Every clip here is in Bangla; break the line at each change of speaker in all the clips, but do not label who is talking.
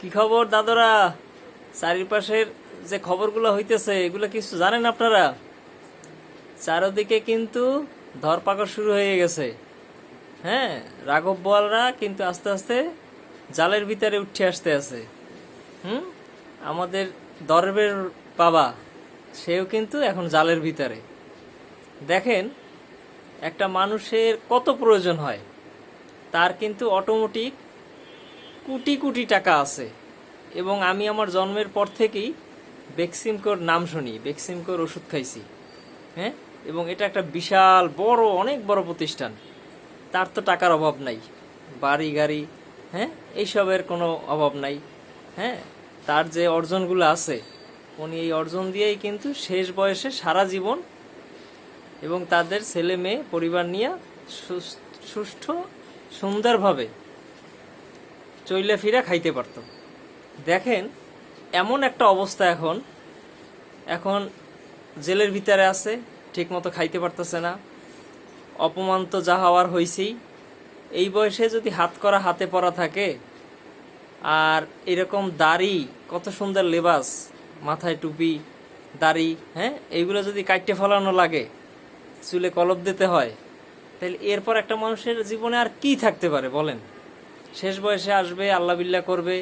কি খবর দাদরা? চারিপাশের যে খবরগুলো হইতেছে, এগুলো কিছু জানেন আপনারা? চারদিকে কিন্তু ধরপাকড় শুরু হয়ে গেছে। হ্যাঁ রাঘব বোয়ালরা কিন্তু আস্তে আস্তে জালের ভিতরে উঠে আসতে আছে। হুম? আমাদের দরবের বাবা, সেও কিন্তু এখন জালের ভিতরে। দেখেন, একটা মানুষের কত প্রয়োজন হয়। তার কিন্তু অটোমেটিক কোটি কোটি টাকা আছে। এবং আমি আমার জন্মের পর থেকেই বেক্সিমকোর নাম শুনি বেক্সিমকোর ওষুধ খাইছি। হ্যাঁ? এবং এটা একটা বিশাল, বড়, অনেক বড় প্রতিষ্ঠান। তার তো টাকার অভাব নাই। বাড়ি, গাড়ি হ্যাঁ? এইসবের কোনো অভাব নাই। হ্যাঁ? তার যে অর্জনগুলো আছে, উনি এই অর্জন দিয়েই কিন্তু শেষ বয়সে সারা জীবন এবং তাদের ছেলে মেয়ে পরিবার নিয়ে সুষ্ঠু, সুন্দরভাবে চইলে ফিরা খাইতে পারত। দেখেন, এমন একটা অবস্থা এখন। এখন জেলের ভিতরে আছে ঠিক মতো খাইতে পারতেছে না। অপমান তো যা হওয়ার হয়েছেই এই বয়সে যদি হাত করা হাতে পরা থাকে, আর এরকম দাড়ি, কত সুন্দর লেবাস, মাথায় টুপি, দাড়ি হ্যাঁ এইগুলো যদি কাটতে ফলানো লাগে, চুলে কলপ দিতে হয়, তাহলে এরপর একটা মানুষের জীবনে আর কি থাকতে পারে, বলেন? শেষ বয়সে আসবে, আল্লাহ বিল্লাহ করবে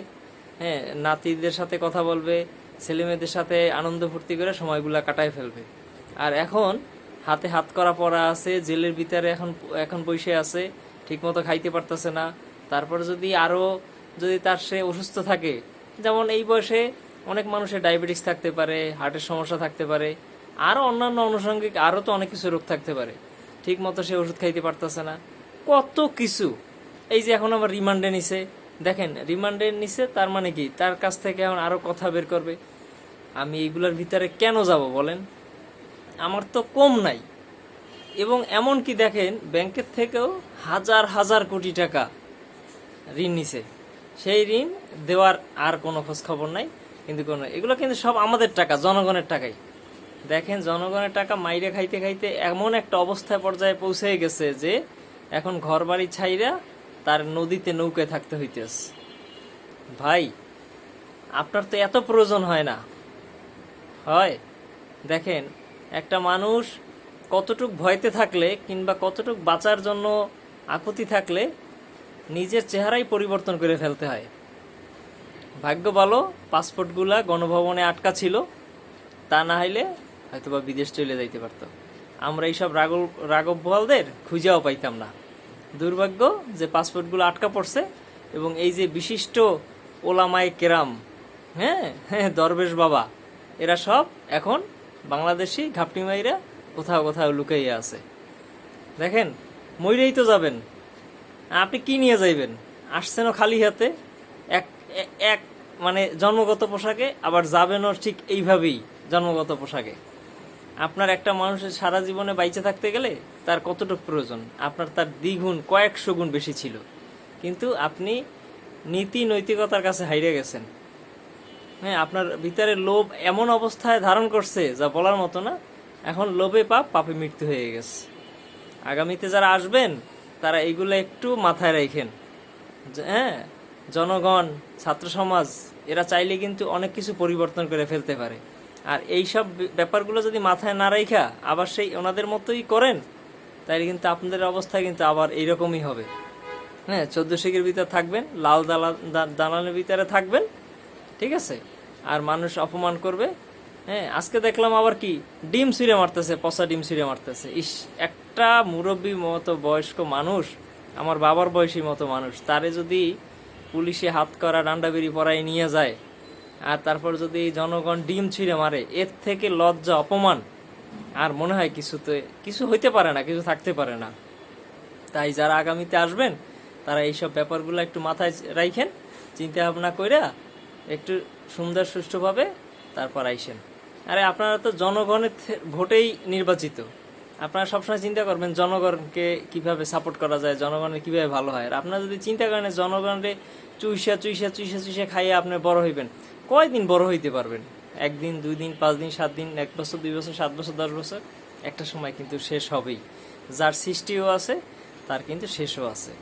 হ্যাঁ নাতিদের সাথে কথা বলবে, ছেলেমেয়েদের সাথে আনন্দ ফুর্তি করে সময়গুলা কাটায় ফেলবে। আর এখন হাতে হাত করা পড়া আছে, জেলের ভিতরে এখন এখন বসে আছে, ঠিকমতো খাইতে পারতেছে না। তারপর যদি আরও যদি তার সে অসুস্থ থাকে, যেমন এই বয়সে অনেক মানুষের ডায়াবেটিস থাকতে পারে, হার্টের সমস্যা থাকতে পারে আরও অন্যান্য আনুষঙ্গিক আরও তো অনেক কিছু রোগ থাকতে পারে। ঠিক মতো সে ওষুধ খাইতে পারতেছে না। কত কিছু এই যে এখন আবার রিমান্ডে নিছে, দেখেন, রিমান্ডে নিছে, তার মানে কি? তার কাছ থেকে এখন আরও কথা বের করবে। আমি এইগুলোর ভিতরে কেন যাব বলেন? আমার তো কম নাই। এবং এমন কি দেখেন, ব্যাংকের থেকেও হাজার হাজার কোটি টাকা ঋণ নিছে। সেই ঋণ দেওয়ার আর কোনো খোঁজ খবর নাই, কিন্তু কোনো, এগুলো কিন্তু সব আমাদের টাকা, জনগণের টাকাই। দেখেন, জনগণের টাকা মাইরে খাইতে খাইতে এমন একটা অবস্থায় পর্যায়ে পৌঁছে গেছে যে, এখন ঘর বাড়ি ছাইরা তার নদীতে নৌকায় থাকতে হইতেছে। ভাই, আপনার তো এত প্রয়োজন হয় না। হয়, দেখেন, একটা মানুষ কতটুক ভয়তে থাকলে কিংবা কতটুক বাঁচার জন্য আকুতি থাকলে নিজের চেহারাই পরিবর্তন করে ফেলতে হয়। ভাগ্য ভালো, পাসপোর্টগুলা গণভবনে আটকা ছিল, তা না হইলে হয়তো বা বিদেশ চলে যাইতে পারত। আমরা এইসব রাগব রাগব বোয়ালদের খুঁজেও পাইতাম না। দুর্ভাগ্য যে পাসপোর্টগুলো আটকা পড়ছে এবং এই যে বিশিষ্ট ওলামায় কেরাম হ্যাঁ হ্যাঁ দরবেশ বাবা, এরা সব এখন বাংলাদেশি ঘাপটি মাইরা কোথাও কোথাও লুকাইয়া আছে। দেখেন, মইরেই তো যাবেন। আপনি কি নিয়ে যাইবেন? আসছেনও খালি হাতে, এক এক মানে জন্মগত পোশাকে, আবার যাবেনও ঠিক এইভাবেই জন্মগত পোশাকে। আপনার একটা মানুষের সারা জীবনে বাইচে থাকতে গেলে তার কতটুকু প্রয়োজন? আপনার তার দ্বিগুণ, কয়েকশো গুণ বেশি ছিল। কিন্তু আপনি নীতি নৈতিকতার কাছে হাইরে গেছেন। হ্যাঁ আপনার ভিতরে লোভ এমন অবস্থায় ধারণ করছে যা বলার মতো না। এখন লোভে পাপ, পাপে মৃত্যু হয়ে গেছে। আগামীতে যারা আসবেন, তারা এইগুলো একটু মাথায় রাখেন। হ্যাঁ জনগণ, ছাত্র সমাজ, এরা চাইলে কিন্তু অনেক কিছু পরিবর্তন করে ফেলতে পারে। আর এই সব ব্যাপারগুলো যদি মাথায় না রাখা আবার সেই ওনাদের মতোই করেন তাহলে কিন্তু আপনাদের অবস্থা কিন্তু আবার এইরকমই হবে। হ্যাঁ চোদ্দ শিখের ভিতরে থাকবেন, লাল দালা দালানের ভিতরে থাকবেন, ঠিক আছে? আর মানুষ অপমান করবে। হ্যাঁ আজকে দেখলাম আবার কি, ডিম ছিঁড়ে মারতেছে, পচা ডিম ছিঁড়ে মারতেছে। ইস, একটা মুরব্বী মতো বয়স্ক মানুষ, আমার বাবার বয়সী মতো মানুষ, তারে যদি পুলিশে হাত করা ডান্ডা বেরি পরাই নিয়ে যায় আর তারপর যদি জনগণ ডিম ছিঁড়ে মারে, এর থেকে লজ্জা, অপমান, আর মনে হয় কিছুতে, কিছু হইতে পারে না, কিছু থাকতে পারে না। তাই যারা আগামীতে আসবেন, তারা এইসব ব্যাপারগুলো একটু মাথায় রাখেন চিন্তা ভাবনা কইরা একটু সুন্দর সুষ্ঠুভাবে তারপর আইসেন। আরে আপনারা তো জনগণের ভোটেই নির্বাচিত। আপনারা সবসময় চিন্তা করবেন, জনগণকে কীভাবে সাপোর্ট করা যায়, জনগণের কীভাবে ভালো হয়। আর আপনারা যদি চিন্তা করেন জনগণের চুইসা চুইসা চুইসা চুইসা খাইয়ে আপনি বড় হইবেন, কয়দিন বড় হইতে পারবেন? একদিন দুই দিন পাঁচ দিন সাত দিন এক বছর, দুই বছর, সাত বছর, দশ বছর, একটা সময় কিন্তু শেষ হবেই। যার সৃষ্টিও আছে, তার কিন্তু শেষও আছে।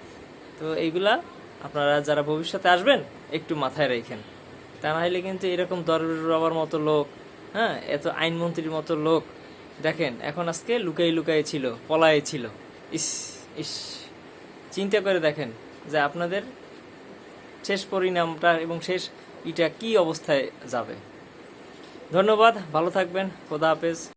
তো এইগুলা আপনারা যারা ভবিষ্যতে আসবেন, একটু মাথায় রেখেন তা না হলে কিন্তু এরকম দরবার মতো লোক হ্যাঁ এত আইনমন্ত্রীর মতো লোক দেখেন, এখন আজকে লুকাই লুকাই ছিল, পলায় ছিল। ইস ইস। চিন্তা করে দেখেন যে আপনাদের শেষ পরিণামটা এবং শেষ ইটা কি অবস্থায় যাবে। ধন্যবাদ, ভালো থাকবেন, খোদা হাফেজ।